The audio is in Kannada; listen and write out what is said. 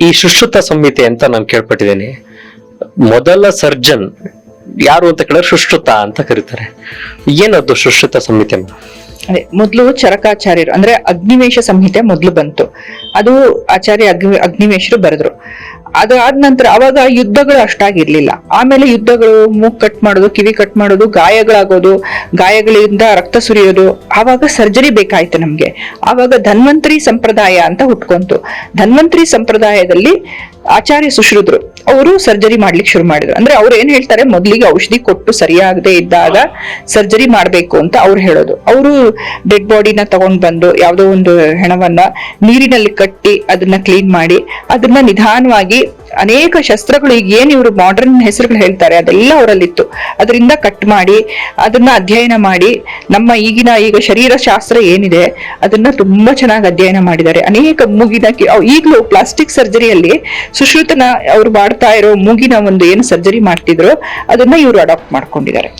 ಈ ಸುಶ್ರುತ ಸಂಹಿತೆ ಅಂತ ನಾನು ಕೇಳ್ಪಟ್ಟಿದ್ದೇನೆ. ಮೊದಲ ಸರ್ಜನ್ ಯಾರು ಅಂತ ಕೇಳಿದ್ರೆ ಸುಶ್ರುತ ಅಂತ ಕರೀತಾರೆ. ಏನದು ಸುಶ್ರುತ ಸಂಹಿತೆ ಅದೇ, ಮೊದಲು ಚರಕಾಚಾರ್ಯರು, ಅಂದ್ರೆ ಅಗ್ನಿವೇಶ ಸಂಹಿತೆ ಮೊದಲು ಬಂತು. ಅದು ಆಚಾರ್ಯ ಅಗ್ನಿ, ಅಗ್ನಿವೇಶರು ಬರೆದ್ರು. ಅದಾದ ನಂತರ ಅವಾಗ ಯುದ್ಧಗಳು ಅಷ್ಟಾಗಿರ್ಲಿಲ್ಲ. ಆಮೇಲೆ ಯುದ್ಧಗಳು ಮೂಗ್ ಕಟ್ ಮಾಡೋದು, ಕಿವಿ ಕಟ್ ಮಾಡೋದು, ಗಾಯಗಳಾಗೋದು, ಗಾಯಗಳಿಂದ ರಕ್ತ ಸುರಿಯೋದು, ಆವಾಗ ಸರ್ಜರಿ ಬೇಕಾಯ್ತು ನಮ್ಗೆ. ಆವಾಗ ಧನ್ವಂತರಿ ಸಂಪ್ರದಾಯ ಅಂತ ಹುಟ್ಕೊಂತು. ಧನ್ವಂತರಿ ಸಂಪ್ರದಾಯದಲ್ಲಿ ಆಚಾರ್ಯ ಸುಶ್ರುದ್ರು, ಅವರು ಸರ್ಜರಿ ಮಾಡ್ಲಿಕ್ಕೆ ಶುರು ಮಾಡಿದ್ರು. ಅಂದ್ರೆ ಅವ್ರು ಏನ್ ಹೇಳ್ತಾರೆ, ಮೊದಲಿಗೆ ಔಷಧಿ ಕೊಟ್ಟು ಸರಿಯಾಗದೆ ಇದ್ದಾಗ ಸರ್ಜರಿ ಮಾಡ್ಬೇಕು ಅಂತ ಅವ್ರು ಹೇಳೋದು. ಅವರು ಡೆಡ್ ಬಾಡಿನ ತಗೊಂಡ್ ಬಂದು ಯಾವುದೋ ಒಂದು ಹೆಣವನ್ನ ನೀರಿನಲ್ಲಿ ಕಟ್ಟಿ ಅದನ್ನ ಕ್ಲೀನ್ ಮಾಡಿ ಅದನ್ನ ನಿಧಾನವಾಗಿ ಅನೇಕ ಶಸ್ತ್ರಗಳು, ಈಗ ಏನ್ ಇವರು ಮಾಡರ್ನ್ ಹೆಸರುಗಳು ಹೇಳ್ತಾರೆ, ಅದೆಲ್ಲ ಅವರಲ್ಲಿತ್ತು. ಅದರಿಂದ ಕಟ್ ಮಾಡಿ, ಅದನ್ನ ಅಧ್ಯಯನ ಮಾಡಿ, ನಮ್ಮ ಈಗಿನ ಈಗ ಶರೀರ ಶಾಸ್ತ್ರ ಏನಿದೆ, ಅದನ್ನ ತುಂಬಾ ಚೆನ್ನಾಗಿ ಅಧ್ಯಯನ ಮಾಡಿದ್ದಾರೆ. ಅನೇಕ ಮೂಗಿನ ಈಗಲೂ ಪ್ಲಾಸ್ಟಿಕ್ ಸರ್ಜರಿಯಲ್ಲಿ ಸುಶ್ರುತನ ಅವ್ರು ಮಾಡ್ತಾ ಇರೋ ಮೂಗಿನ ಒಂದು ಏನು ಸರ್ಜರಿ ಮಾಡ್ತಿದ್ರು, ಅದನ್ನ ಇವರು ಅಡಾಪ್ಟ್ ಮಾಡ್ಕೊಂಡಿದ್ದಾರೆ.